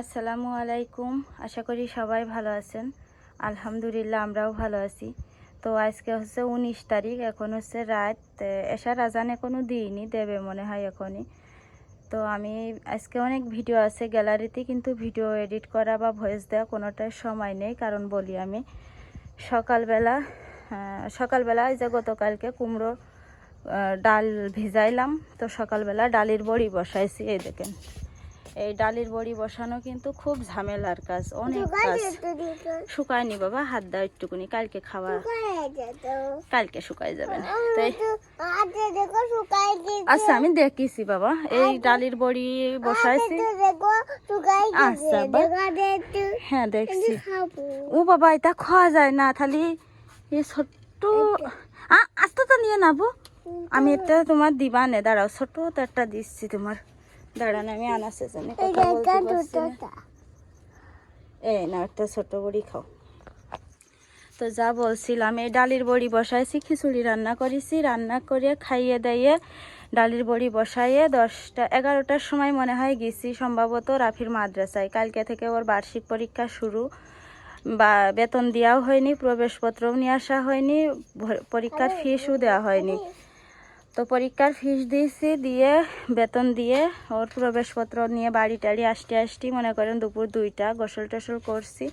আসসালামু আলাইকুম। আশা করি সবাই ভালো আছেন। আলহামদুলিল্লাহ আমরাও ভালো আছি। তো আজকে হচ্ছে উনিশ তারিখ এখন হচ্ছে রাত এ, এশার আজান এখনও দিইনি দেবে মনে হয় এখনই। তো আমি আজকে অনেক ভিডিও আছে গ্যালারিতে কিন্তু ভিডিও এডিট করা বা ভয়েস দেওয়া কোনোটাই সময় নেই কারণ বলি আমি সকালবেলা সকালবেলা যে গতকালকে কুমড়ো ডাল ভিজাইলাম তো সকালবেলা ডালির বড়ি বসাইছি এই দেখেন। এই ডালির বড়ি বসানো কিন্তু খুব ঝামেলার কাজ অনেক কাজ। শুকায়নি বাবা হাত দাও একটুকুনি কালকে খাওয়া। কালকে শুকাই যাবে না। আচ্ছা আমি দেখিছি বাবা এই ডালির বড়ি বসাইছি। আচ্ছা, হ্যাঁ দেখছি। ও বাবা এটা খাওয়া যায় না খালি ছোট্ট আস্তে তো নিয়ে নাবো আমি এটা তোমার দিবা নে দাঁড়াও ছোট তো একটা দিচ্ছি তোমার। দাঁড়ান আমি আনাসে জানি কথা বলতে। এই না একটা ছোট বড়ি খাও। তো যা বলছিলাম এই ডালির বড়ি বসাইছি খিচুড়ি রান্না করেছি রান্না করে খাইয়ে দাইয়ে ডালির বড়ি বসাইয়ে দশটা এগারোটার সময় মনে হয় গেছি সম্ভবত রাফির মাদ্রাসায়। কালকে থেকে ওর বার্ষিক পরীক্ষা শুরু। বা বেতন দেওয়াও হয়নি প্রবেশপত্রও নিয়ে আসা হয়নি পরীক্ষার ফিসও দেওয়া হয়নি। তো পরীক্ষার ফিস দিয়েছি, দিয়ে বেতন দিয়ে ওর প্রবেশপত্র নিয়ে বাড়ি টাড়ি আসতে আসতে মনে করেন দুপুর দুইটা গোসল টোসল করছি,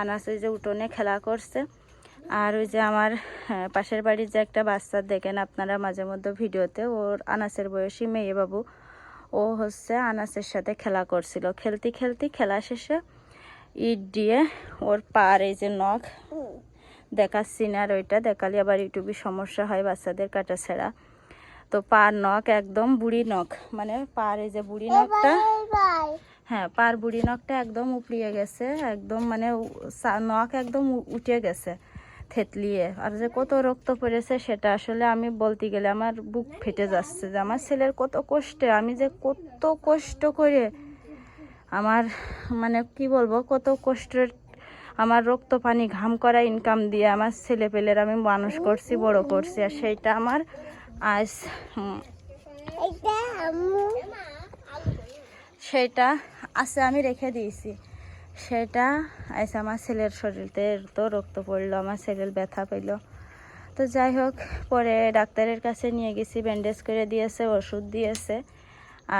আনাস ওই যে উঠোনে খেলা করছে। আর ওই যে আমার পাশের বাড়ির যে একটা বাচ্চা দেখেন আপনারা মাঝে মধ্যে ভিডিওতে, ওর আনাসের বয়সী মেয়ে বাবু। ও হচ্ছে আনাসের সাথে খেলা করছিল। খেলতে খেলতে খেলা শেষে ইট দিয়ে ওর পার এই যে নখ দেখাচ্ছি না আর ওইটা, দেখালে আবার ইউটিউবে সমস্যা হয় বাচ্চাদের কাটা ছেঁড়া। তো পার নখ, একদম বুড়ি নখ। মানে পার এই যে বুড়ি নখটা হ্যাঁ পার বুড়ি নখটা একদম উপড়িয়ে গেছে, একদম মানে নখ একদম উঠে গেছে থেতলিয়ে। আর যে কত রক্ত পড়েছে সেটা আসলে আমি বলতে গেলে আমার বুক ফেটে যাচ্ছে যে আমার ছেলের কত কষ্টে, আমি যে কত কষ্ট করে আমার মানে কি বলব, কত কষ্টের আমার রক্ত পানি ঘাম করা ইনকাম দিয়ে আমার ছেলে পেলের আমি মানুষ করছি, বড় করছি। আর সেইটা আমার আজ সেটা আছে আমি রেখে দিয়েছি। সেটা, আজ আমার ছেলের শরীরতে তো রক্ত পড়ল, আমার ছেলের ব্যথা পেল। তো যাই হোক, পরে ডাক্তারের কাছে নিয়ে গেছি ব্যান্ডেজ করে দিয়েছে, ওষুধ দিয়েছে।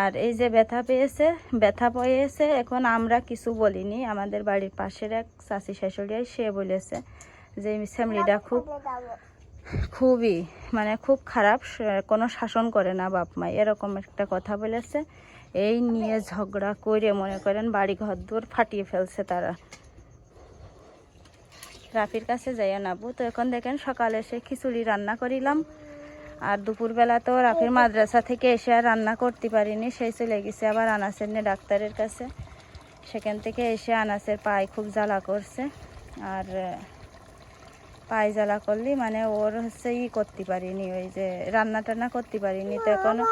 আর এই যে ব্যথা পেয়েছে ব্যথা পেয়েছে, এখন আমরা কিছু বলিনি। আমাদের বাড়ির পাশের এক চাষি শাশুড়ি সে বলেছে যে ফ্যামিলিটা খুব খুবই মানে খুব খারাপ কোনো শাসন করে না বাপ মা, এরকম একটা কথা বলেছে। এই নিয়ে ঝগড়া করে মনে করেন বাড়ি ঘর দূর ফাটিয়ে ফেলছে তারা। রাফির কাছে যাইয়া নাবু তো এখন দেখেন সকালে এসে খিচুড়ি রান্না করিলাম। আর দুপুরবেলা তো রাফির মাদ্রাসা থেকে এসে আর রান্না করতে পারিনি সেই চলে গেছে আবার আনাসের নিয়ে ডাক্তারের কাছে। সেখান থেকে এসে আনাসের পায়ে খুব জ্বালা করছে। আর আহ, পায়ে জ্বালা করলি মানে ওর হচ্ছে ই করতে পারিনি ওই যে রান্না টান্না করতে পারিনি তো এখনও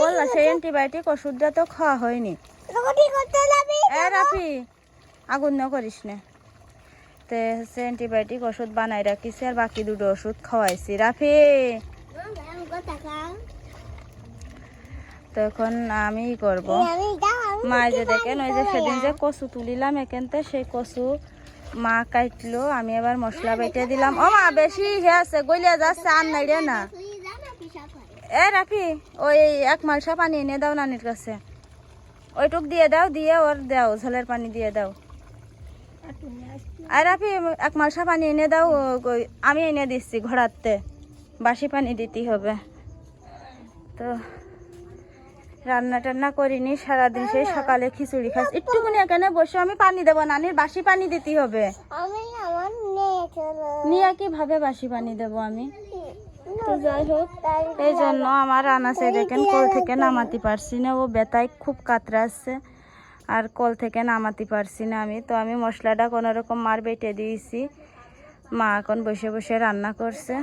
বললা সেই অ্যান্টিবায়োটিক ওষুধটা তো খাওয়া হয়নি। এ রাফি আগুন ন করিস না। তো হচ্ছে অ্যান্টিবায়োটিক ওষুধ বানাই রাখিছি আর বাকি দুটো ওষুধ খাওয়াইছি। রাফি! তো এখন আমি করব। মা যে দেখেন, ওই যে সেদিন যে কচু তুলিলাম এখানতে, সেই কচু মা কাটলো। আমি এবার মশলা বেটে দিলাম। ও মা, বেশি হে আছে, গলিয়া যাচ্ছে আর নাই না। এ রাফি, ওই এক মালসা পানি এনে দাও নানির কাছে। ওইটুক দিয়ে দাও, দিয়ে ওর দাও, ঝোলের পানি দিয়ে দাও। আর রাফি, এক মালসা পানি এনে দাও আমি এনে দিচ্ছি ঘোড়াতে। বাসি পানি দিতে হবে। তো রান্না টান্না করিনি সারাদিন সেই সকালে খিচুড়ি খাস একটুখানি এখানে বসে আমি পানি দেবো নানির বাসি পানি দিতে হবে। নিয়ে কীভাবে বাসি পানি দেবো আমি? তো যাই হোক এই জন্য আমার আনাসে দেখেন কল থেকে নামাতে পারছি না ও বেতায় খুব কাতরাচ্ছে আর কল থেকে নামাতে পারছি না আমি তো আমি মশলাটা কোনো রকম মার বেটে দিয়েছি। মা এখন বসে বসে রান্না করছে।